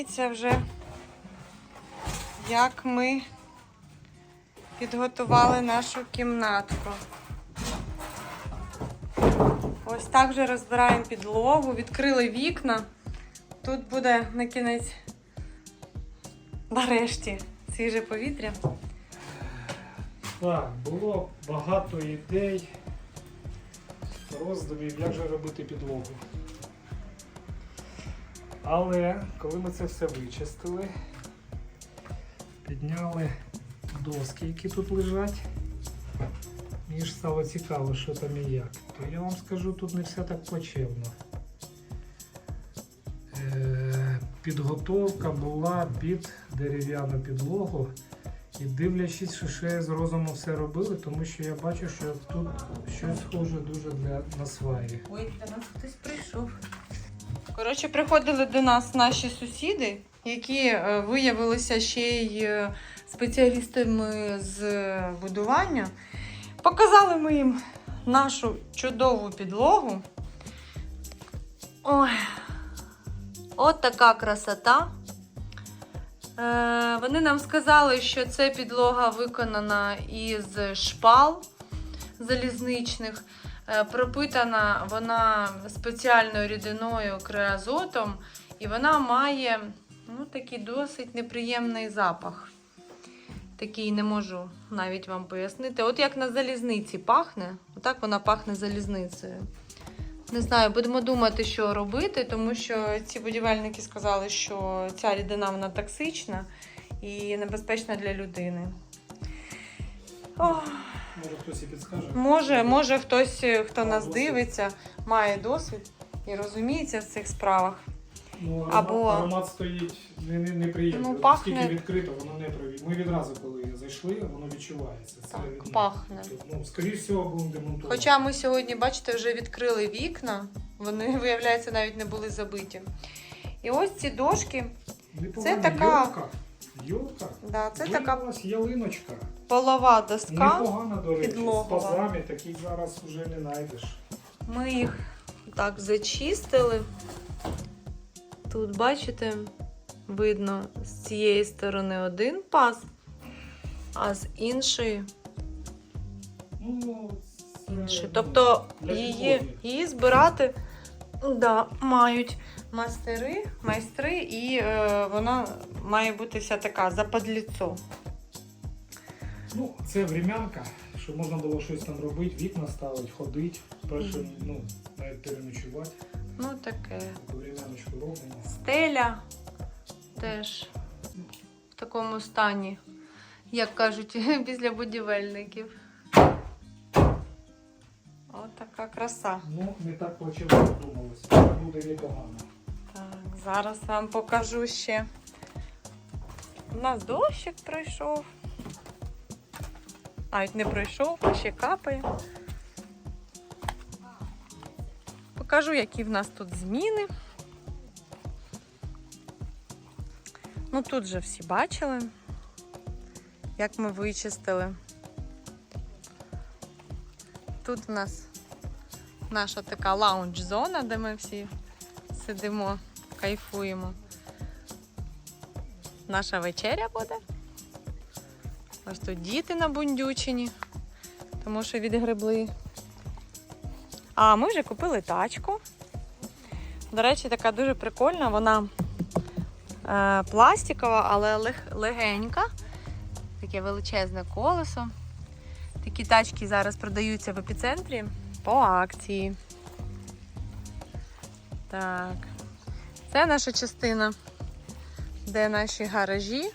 Дивіться вже, як ми підготували нашу кімнатку. Ось так вже розбираємо підлогу, відкрили вікна. Тут буде на кінець, нарешті, свіже повітря. Так, було багато ідей, роздумів, як же робити підлогу. Але коли ми це все вичистили, підняли доски, які тут лежать, мені ж стало цікаво, що там і як. То я вам скажу, тут не все так плачевно. Е, Підготовка була під дерев'яну підлогу. І дивлячись, що ще з розуму все робили, тому що я бачу, що тут щось схоже дуже для на сваї. Ой, до нас хтось прийшов. Коротше, приходили до нас наші сусіди, які е, виявилися ще й е, спеціалістами з будування. Показали ми їм нашу чудову підлогу. Ой, от така красота. Е, Вони нам сказали, що це підлога виконана із шпал залізничних. Е, Пропитана вона спеціальною рідиною креозотом, і вона має ну, такий досить неприємний запах. Такий не можу навіть вам пояснити. От як на залізниці пахне, отак вона пахне залізницею. Не знаю, будемо думати, що робити, тому що ці будівельники сказали, що ця рідина вона токсична і небезпечна для людини. Ох. Може хтось і підскаже? Може, може хтось, е, хто нас дивиться, має досвід і розуміється в цих справах. Ну, аромат, Або- аромат стоїть не, не, неприємно. Ну, пахне- Скільки відкрито, воно не привіт. Ми відразу, коли зайшли, воно відчувається. Це, Так, ну, пахне. Ну, скоріш всього, будемо демонтувати. Хоча ми сьогодні, бачите, вже відкрили вікна, вони, виявляється, навіть не були забиті. І ось ці дошки, Непогано. це така- Йолка. Йолка. да, це така Виявилась ялиночка. Полова доска. Непогана, до речі. підлогова. З пазами таких зараз вже не знайдеш. Ми їх так зачистили. Тут, бачите, видно з цієї сторони один паз, а з іншої Ну, це, інший. ну, Тобто для її, підлоги. її збирати да, мають майстери, майстри, і е, вона має бути вся така западліцо. Ну, це врем'янка, щоб можна було щось там робити, вікна ставити, ходити, перше, Мгм. ну, навіть переночувати, Ну таке. таку врем'яночку робимо. Стеля теж в такому стані, як кажуть, після будівельників. От така краса. Ну, не так плачевно як думалося. Буде непогано. Так, зараз вам покажу ще. У нас дощик пройшов. Навіть не пройшов, ще капає. Покажу, які в нас тут зміни. Ну тут же всі бачили, як ми вичистили. Тут у нас наша така лаунж-зона, де ми всі сидимо, кайфуємо. Наша вечеря буде. Ось тут діти набундючені, тому що відгребли. А ми вже купили тачку. До речі, така дуже прикольна, вона е, пластикова, але лег- легенька. Таке величезне колесо. Такі тачки зараз продаються в епіцентрі по акції. Так. Це наша частина, де наші гаражі.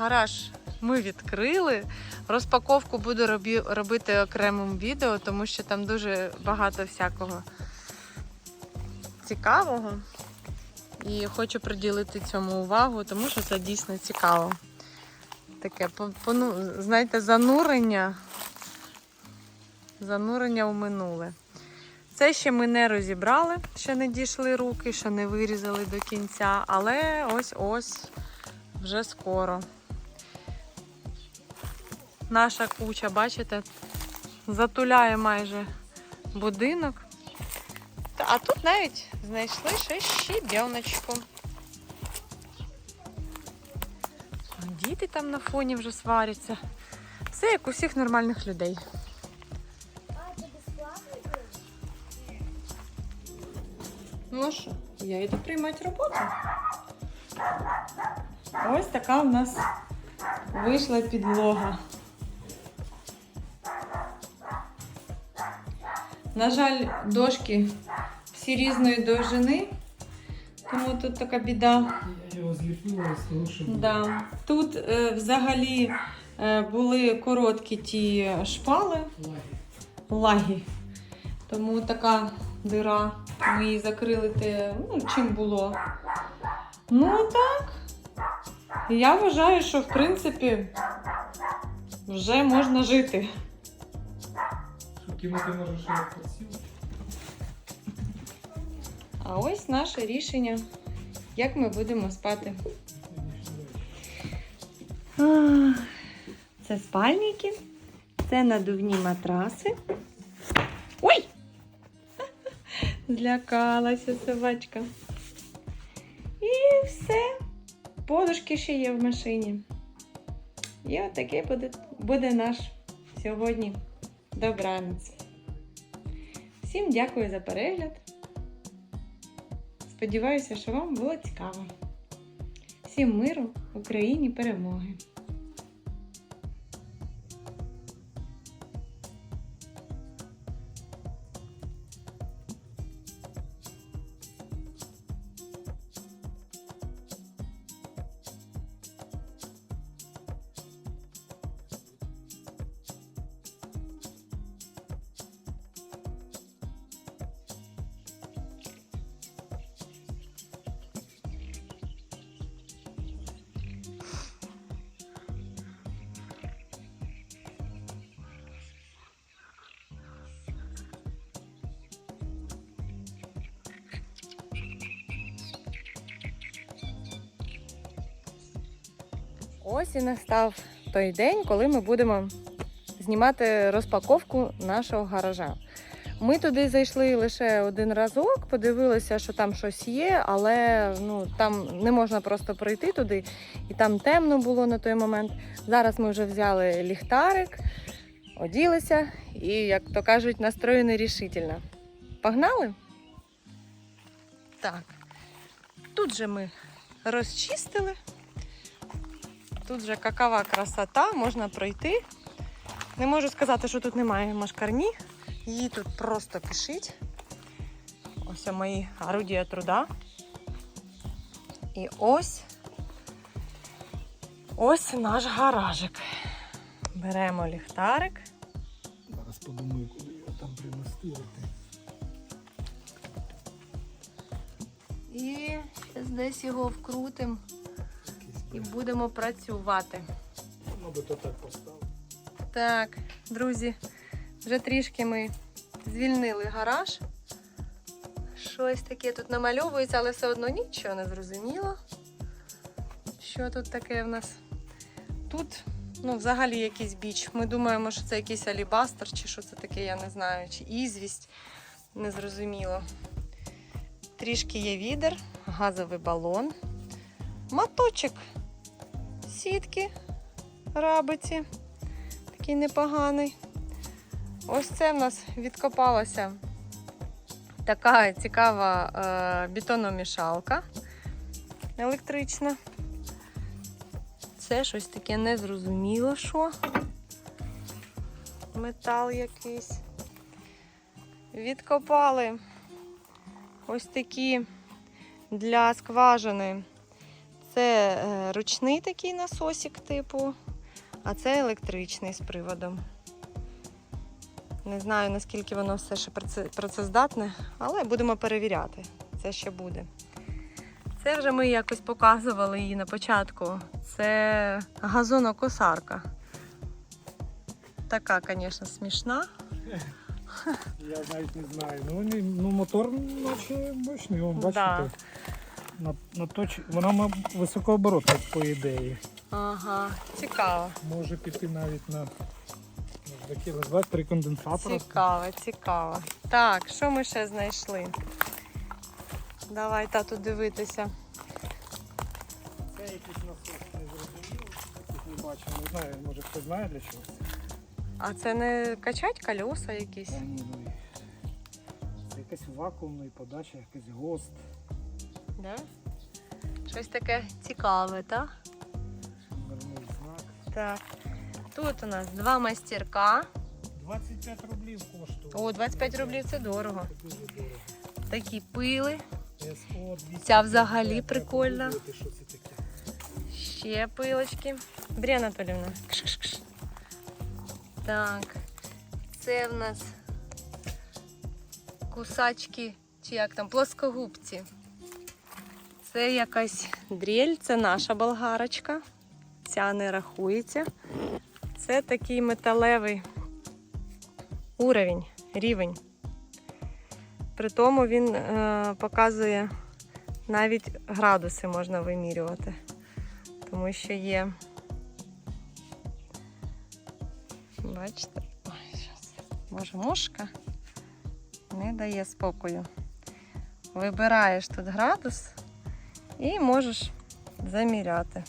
Гараж ми відкрили. Розпаковку буду робити окремим відео, тому що там дуже багато всякого цікавого. І хочу приділити цьому увагу, тому що це дійсно цікаво. Таке, пону- знаєте, занурення. Занурення у минуле. Це ще ми не розібрали, ще не дійшли руки, ще не вирізали до кінця, але ось-ось вже скоро. Наша куча, бачите, затуляє майже будинок. А тут навіть знайшли ще щебеночку. Діти там на фоні вже сваряться. Все як у всіх нормальних людей. Ну що, я йду приймати роботу. Ось така у нас вийшла підлога. На жаль, дошки всі різної довжини, тому тут така біда. Я його зліпила з того, що. Да. Тут е, взагалі е, були короткі ті шпали, Лаги. лаги. Тому така дира. Ми її закрили те, ну, чим було. Ну так. Я вважаю, що в принципі вже можна жити. Кинути може ще? А ось наше рішення, як ми будемо спати. Це спальники, це надувні матраси. Ой! Злякалася собачка. І все. Подушки ще є в машині. І отаке буде, буде наш сьогодні добранець. Всім дякую за перегляд. Сподіваюся, що вам було цікаво. Всім миру, Україні перемоги! Ось і настав той день, коли ми будемо знімати розпаковку нашого гаража. Ми туди зайшли лише один разок, подивилися, що там щось є, але ну, там не можна просто пройти туди, і там темно було на той момент. Зараз ми вже взяли ліхтарик, оділися і, як то кажуть, настроєні рішительно. Погнали? Так. Тут же ми розчистили. Тут же какава красота, можна пройти. Не можу сказати, що тут немає машкарні. Її тут просто кишить. Ось мої орудія труда. І ось ось наш гаражик. Беремо ліхтарик. Зараз подумаю, куди його там примостити. І десь його вкрутимо і будемо працювати. Мабуть, то так поставив. Так, друзі, вже трішки ми звільнили гараж. Щось таке тут намальовується, але все одно нічого не зрозуміло. Що тут таке в нас? Тут, ну, взагалі якийсь біч. Ми думаємо, що це якийсь алібастер, чи що це таке, я не знаю, чи ізвість. Незрозуміло. Трішки є відер, газовий балон, моточок сітки рабиці такий непоганий. Ось це в нас відкопалася така цікава е, бетономішалка електрична. Це щось таке незрозуміло, що. Метал якийсь. Відкопали ось такі для скважини. Це е, ручний такий насосик типу а це електричний з приводом. Не знаю, наскільки воно все ще працездатне, але будемо перевіряти. Це ще буде. Це вже ми якось показували її на початку. Це газонокосарка. Така, звісно, смішна. Я навіть не знаю. Ну, ну мотор наче мощний, бачите. Да. На, на точ... Вона мабуть, високооборотна, по ідеї. Ага, цікаво. Може піти навіть на такі називають три конденсатора. Цікаво, цікаво. Так, що ми ще знайшли? Давай тату дивитися. Це якийсь насос не зрозуміло, не бачив, не знаю, може хто знає для чого. А це не качать колеса якісь? Та ні, ну, Це якась вакуумна подача, якийсь гост. Да? Щось таке цікаве, так? Так. Тут у нас два мастерка. 25 рублів коштує. О, 25 рублів це дорого. Такі пили. Ця взагалі прикольна. Ще пилочки. Брі Анатолівна. Так. Це в нас кусачки, чи як там, плоскогубці. Це якась дрель, це наша болгарочка. Ця не рахується. Це такий металевий уровень, рівень. При тому він е, показує навіть градуси можна вимірювати тому що є. Бачите? Ой. Боже, мушка не дає спокою. Вибираєш тут градус і можеш заміряти.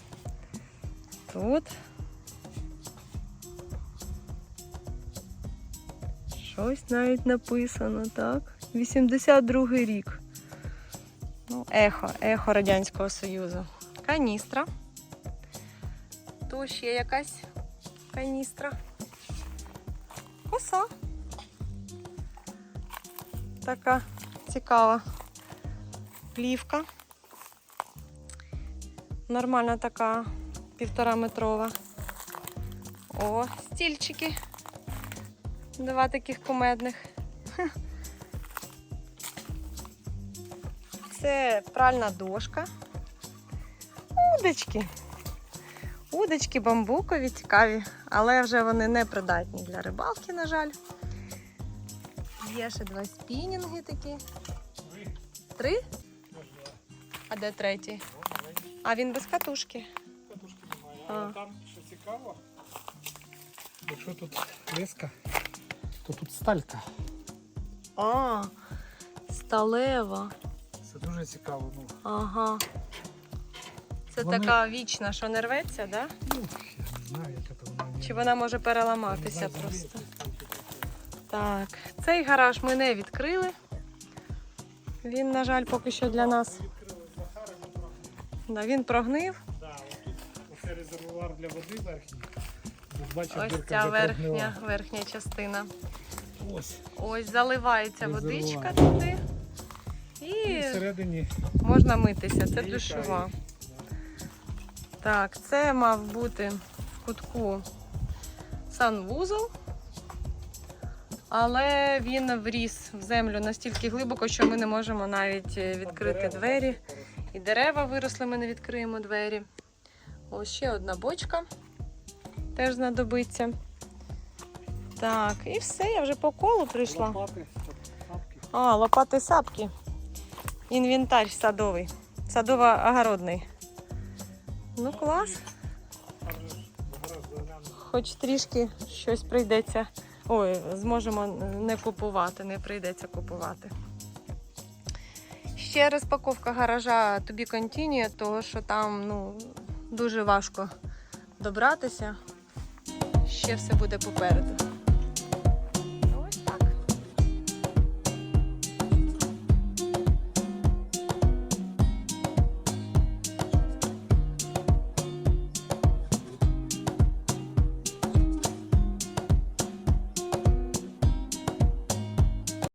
Тут щось навіть написано, так? 82 рік. Ну, ехо, ехо Радянського Союзу. Каністра. Тут ще якась каністра. Коса. Така цікава плівка. Нормальна така півтора метрова. О, стільчики. Два таких кумедних. Це пральна дошка. Удочки. Удочки бамбукові, цікаві, але вже вони не придатні для рибалки, на жаль. Є ще два спінінги такі. Три? А де третій? А він без катушки. Катушки немає. А. Але там, що цікаво, якщо тут леска, то тут сталька. А, сталева. Це дуже цікаво. Ну, Ага. Це Вони- така вічна, що не рветься, да? ну, я не знаю, як це вона. Чи вона може переламатися просто? Так, цей гараж ми не відкрили. Він, на жаль, поки що для нас. Да, він прогнив. Да, оце резервуар для води верхній. Ось ця верхня, верхня частина. Ось. Ось заливається Резервуар. водичка туди. І І всередині можна митися. Це душова. Так, це мав бути в кутку санвузол, але він вріс в землю настільки глибоко, що ми не можемо навіть е, відкрити двері. І дерева виросли, ми не відкриємо двері. Ось ще одна бочка теж знадобиться. Так, і все, я вже по колу прийшла. лопати, шапки. А, лопати сапки. Інвентар садовий. Садово-огородний. Ну, клас. Хоч трішки щось прийдеться. Ой, зможемо не купувати, не прийдеться купувати. Ще розпаковка гаража тобі континує, тому що там ну, дуже важко добратися. Ще все буде попереду.